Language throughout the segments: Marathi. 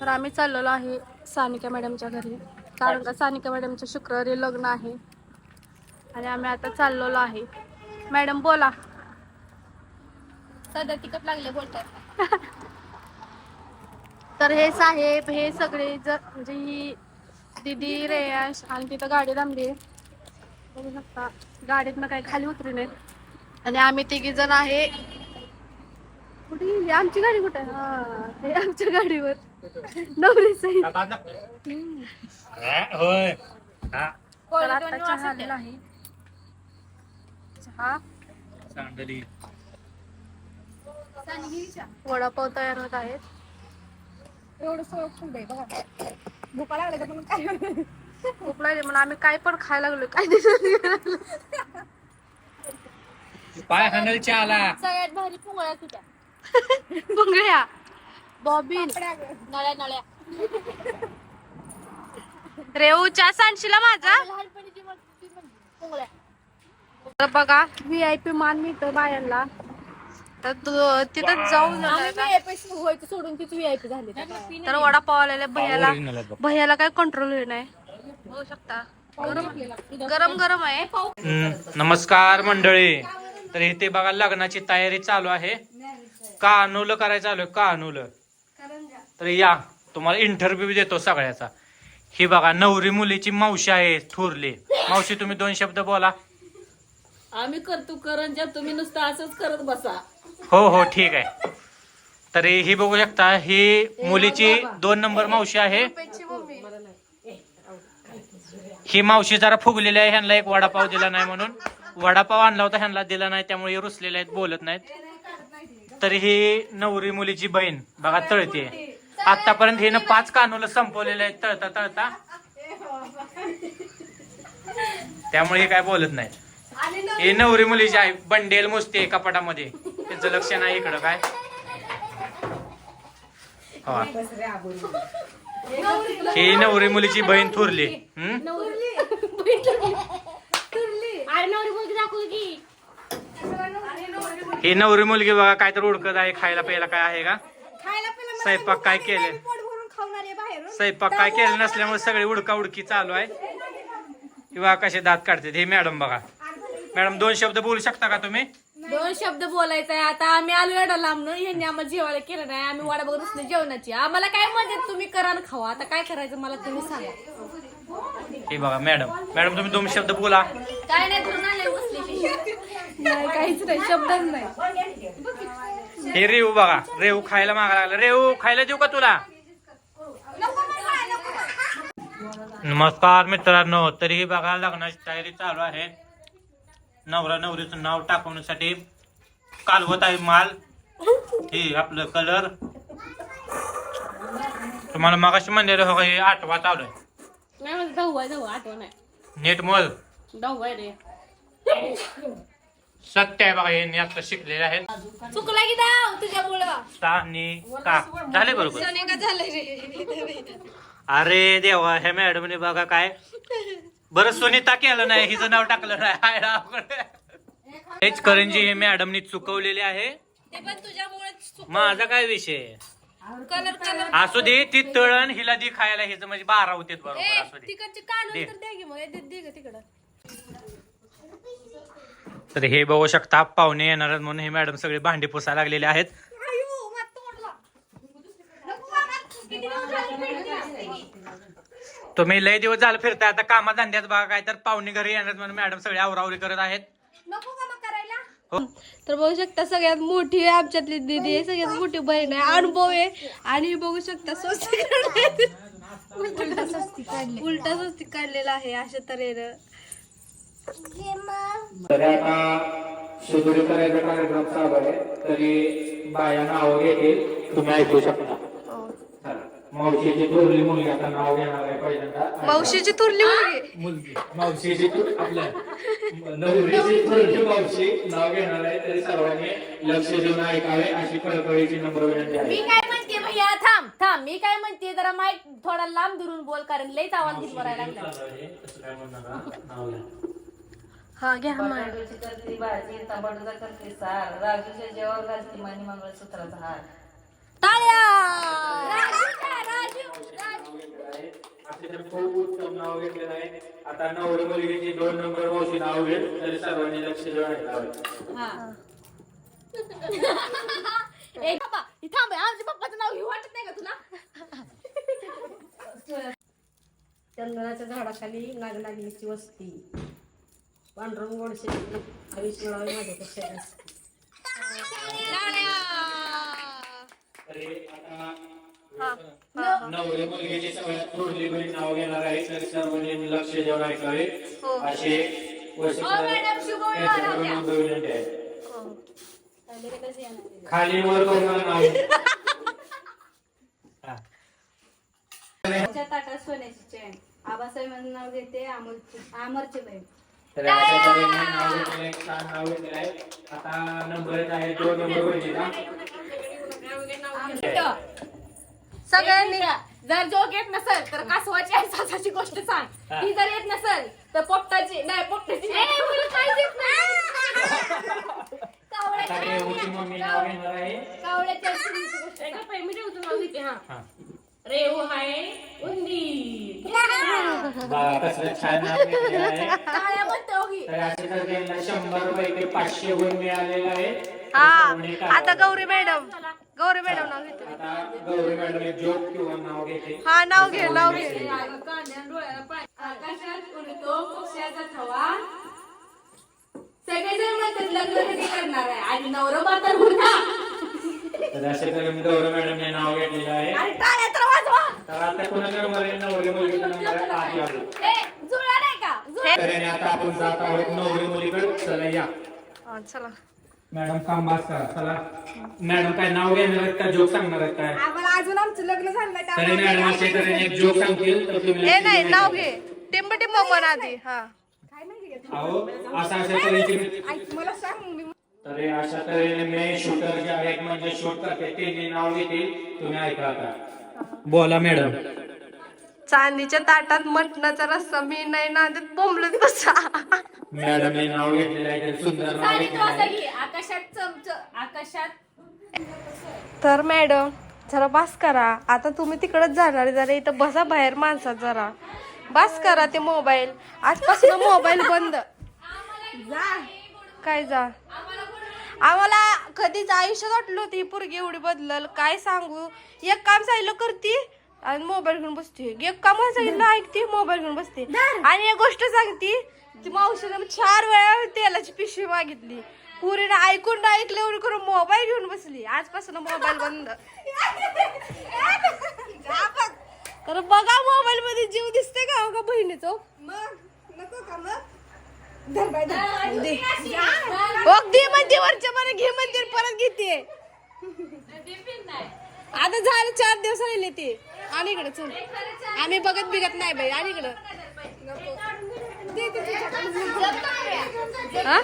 तर आम्ही चाललेलो आहे सानिका मॅडमच्या घरी. कारण का सानिका मॅडमचं शुक्रवारी लग्न आहे. आणि आम्ही आता चाललेलो आहे. मॅडम बोला. सध्या तिकट लागले बोलतात. तर हे साहेब हे सगळे ज म्हणजे ही दिदी रेयाश आणि तिथं गाडी थांबली. बघू शकता गाडीतनं काही खाली उतरू नये. आणि आम्ही तिघी जण आहे. कुठे आमची गाडी कुठे? हा हे आमच्या गाडीवर. नवरी हम्म. होय. हा. तर आता चहा आलेला आहे चहा. सांडली. वडापाव तयार होत आहेत. एवढं फुल आहे बघा. भुका लागले पण काय? खूप लागले म्हणून आम्ही काय पण खायला लागलो काय दिसत पाय हँडलच्या आला सगळ्यात भारी पुंगळ्या तुझ्या बुंगळ्या बॉबिन नळ्या नळ्या. रेऊच्या सांडशीला माझा? तर बघा व्ही आय पी मान मिळतो बायांना. तर तू- तिथं जाऊन सोडून तिथे व्हीआयपी झाले तर. वडापाव आलेल्या भैयाला. भैयाला काय कंट्रोल होईल नाही. बघू शकता. गरम गरम आहे. नमस्कार मंडळी. तर इथे बघा लग्नाची तयारी चालू आहे. कानूल करायचं चालू आहे कानूल तर या तुम्हाला इंटरव्ह्यू देतो सगळ्याचा. ही बघा नवरी मुलीची मावशी आहे थोरली. मावशी तुम्ही दोन शब्द बोला. आम्ही करतो करंजा तुम्ही नुसतं असंच करत बसा. हो हो ठीक आहे. तर ही बघू शकता ही मुलीची दोन नंबर मावशी आहे. ही मावशी जरा फुगलेली आहे ह्यांना एक वडापाव दिला नाही म्हणून. वडापाव आणला होता ह्यांना दिला नाही त्यामुळे रुसलेले आहेत बोलत नाहीत. तर ही नवरी मुलीची बहीण बघा तळते आतापर्यंत हिनं पाच कानूल संपवलेले आहेत. तळता तळता. त्यामुळे हे काय बोलत नाही ही नवरी मुलीची आहे बंडेल मुसते कपाटामध्ये त्यांचं लक्ष नाही इकडं काय? हा. ही नवरी मुलीची बहीण थोरली. हम्म? की. ही नवरी मुलगी बघा काय तर उडकत आहे खायला प्यायला काय आहे का? स्वयंपाक काय केले? पोट भरून खावणार आहे बाहेरून. स्वयंपाक काय केलं नसल्यामुळे सगळी उडका उडकी चालू आहे. किंवा कसे दात काढते हे मॅडम बघा. मॅडम दोन शब्द बोलू शकता का तुम्ही? दोन शब्द बोलायचा आहे आता आम्ही आलो एवढा लांबनं ह्यांनी आम्हाला जेवायला केलं नाही. आम्ही वाडा बघत असलो जेवणाची. आम्हाला काय मदत तुम्ही करा आणि खावा. आता काय करायचं मला तुम्ही सांगा. हे बघा मॅडम. मॅडम तुम्ही दोन शब्द बोला. काय नाही नाही काहीच नाही. शब्दच नाही. हे रेऊ बघा. रेऊ खायला मागा लागला. रेऊ खायला देऊ का तुला? नमस्कार मित्रांनो. तरीही बघा लग्नाची तयारी चालू आहे. नवरा नवरीचं नाव टाकवण्यासाठी कालवत आहे माल. हे आपलं कलर तुम्हाला मगाशी म्हणलेलं हो का हे आठवा चालू आहे. नाही दहावा आहे दहावा आठवण आहे नेट मोल. दहावा आहे रे. सत्य आहे बघा हे आता शिकलेले आहेत. चुकला की दाव तुझ्यामुळं. सा का? झाले बरोबर. का? झालं रे. अरे देवा ह्या मॅडमने बघा काय. बरं सुनीता केलं नाही हिचं नाव टाकलं नाही. हाय. हेच करंजी हे मॅडमनी चुकवलेले आहे. ते पण तुझ्यामुळे माझा काय विषय? आहे? Colour colour. असू दे ती तळण हिला दी खायला हिचं म्हणजे बारा होते बरोबर असू दे. तिकडचे काढून दे. तर द्या की मग. दे दे ग तिकडं. तर हे बघू शकता पाहुणे येणार आहेत म्हणून हे मॅडम सगळे भांडी पुसायला लागलेले आहेत. तुम्ही लय दिवस झालं फिरताय आता कामा धंद्यात बघा काय तर पाहुणे घरी येणार आहेत म्हणून मॅडम सगळे आवरावरी करत आहेत. नको का मग करायला. हो. तर बघू शकता सगळ्यात मोठी आहे आमच्यातली दीदी आहे सगळ्यात मोठी बहीण आहे अनुभव आहे. आणि बघू शकता स्वस्ती उलटा स्वस्ती काढली. उलटा स्वस्ती काढलेला आहे अशा तऱ्हेनं. तरी आता शिदोरी करायचा कार्यक्रम चालू आहे तरी बाया नाव घेतील तुम्ही ऐकू शकता. मावशीची थोरली मुलगी आता नाव घेणार आहे पहिल्यांदा. मावशीची थुरली मुलगी? मुलगी. मावशीची आपल्या नवरीची थोरली मावशी नाव घेणार आहे तरी सर्वांनी लक्ष देऊन ऐकावे अशी कळकळीची नम्र विनंती आहे. मी काय म्हणते भैया थांब थांब. मी काय म्हणते जरा माईक थोडा लांब धरून बोल कारण लईच आवाज घेत बरायला लागला. नाव घ्या. हा घ्या माय बटाट्याची करते भाजी टमाटोचा करते सार. राजूच्या जेवण घालते मणी मंगळसूत्राचा हार. टाळ्या! तर खूप उत्तम नाव घेतलेलं आहे. आता नवरी मुलगीची दोन नंबर मावशी नाव घेत तरी सर्वांनी लक्ष देऊन ऐकावं हा. ए बाबा इथं थांब आमच्या पप्पाचं नाव घेऊ वाटत नाही का तुला? चंदनाच्या झाडाखाली नागनागिनीची वस्ती. पांडुरंग गोडशे आयुष्य मिळावे माझ्यापेक्षा जास्त तरी आता नवरी मुलगीची सगळ्यात थोरली बहीण नाव घेणार आहे. तरी सर्वांनी लक्ष देऊन ऐकावे. असे आला होत्या. विनंती आहे. खाली वर हा. त्याच्या ताटात सोन्याची चेन. आबासाहेबांचं नाव घेते अमोलची अमरची बहीण. तर अशा तऱ्हेने नाव घेतलेलं आहे, छान नाव घेतलेलं आहे. आता नंबर एक आहे दोन नंबर बहिणीचा सगळ्यांनी जर जोक येत नसेल तर कासवाची आई सासाची गोष्ट सांग. ती जर येत नसेल तर पोपटाची नाही पोपटाची मम्मी नाव घेणार आहे. गोष्ट घेते हा. हा. रेऊ हाय उंदी बघा कसलं छान नाव घेतलेलं आहे. काळ्या म्हणतो की. तर असे तर त्यांना शंभर पैकी पाचशे गुण मिळालेले आहे हा. आता. गौरी मॅडम. गौरी मॅडम नाव घेते. आता गौरी मॅडम एक जोक किंवा नाव घेते. हा नाव घे नाव घे. कांद्या डोळ्याला पाणी. आकाशात उडतो पक्ष्याचा थवा सगळेजण म्हणतात लग्न कधी करणार आहे? आणि नवरा माता उडता तर असे तर मी गौरी मॅडमने नाव घेतलेलं आहे. आणि वाजवा तर आता कोणाचा नंबर आहे नवरी मुलगीचा नंबर आहे आधी आलो. ए जुळा नाही का? जुळा तर याने आता आपण जात आहोत नवरी मुलीकडे. चला या. हा, चला. मॅडम काम बास करा. चला. मॅडम काय नाव घेणार आहेत का? जोक सांगणार आहेत काय? आम्हाला अजून आमचं लग्न झालं नाही तरी त्यामुळे मॅडम असे तऱ्हेने एक जोक सांगतील तर तुम्ही ए नाही नाव घे. टिंब टिंब पण आधी हा. काय नाही घेत. अहो अशा अशा तऱ्हेची ऐक, मला सांग मी तरी अशा तऱ्हेने मी शूटर जे आहेत म्हणजे शूट करते ते जे नाव घेतील. तुम्ही ऐका आता. बोला मॅडम. चांदीच्या ताटात मटणाचा रस्सा मी नाही ना देत बोंबलत बसा. मॅडमने नाव घेतलेलं आहे तर सुंदर नाव साडी घेतलेलं वाजता आहे घे आकाशात चमच आकाशात. तर मॅडम जरा बास करा. आता तुम्ही तिकडच जाणार आहे. जरा इथं बसा बाहेर माणसात जरा. बास करा ते मोबाईल. आजपासून मोबाईल बंद. जा. काय जा? आम्हाला कधीच आयुष्यात वाटलं होतं ही पोरगी एवढी बदलल. काय सांगू? एक काम सांगितलं करते आणि मोबाईल घेऊन बसते. एक काम सांगितलं ऐकते मोबाईल घेऊन बसते. आणि एक गोष्ट सांगते ती मावशीनं चार वेळा तेलाची पिशवी मागितली. पुरीनं ऐकून ऐकलं एवढी करून मोबाईल घेऊन बसली. आजपासून मोबाईल बंद. तर बघा मोबाईल मध्ये जीव दिसते का हो का बहिणीचं? मग नको का मग? धर धर. दे. अगदी म्हणते वरच्या मला घे म्हणते परत घेते. आता झालं चार दिवस राहिले ते. आणि इकडे चल. आम्ही बघत बिगत नाही बाई आणि इकडं. हा?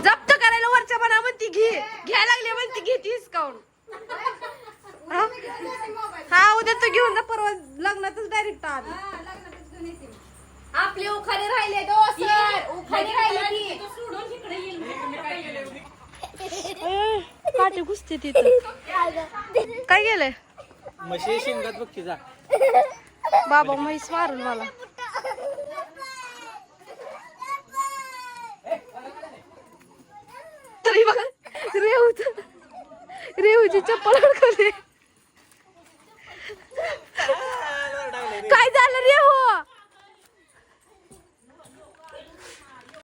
जप्त करायला वरच्या मना म्हणती घे. घ्यायला लागली म्हणती घेते हिसकावून. हा? हा उद्या तू घेऊन जा परवा लग्नातच डायरेक्ट आली. आपले उखाणे राहिले दो सर उखाणे राहिले की सोडून तिकडे येईल ए, काटे घुसते तिथं. काय गेलंय म्हशी शिंगात बघ की जा. बाबा म्हैस मारून मला. तरी बघा रेऊच रेऊची चप्पल.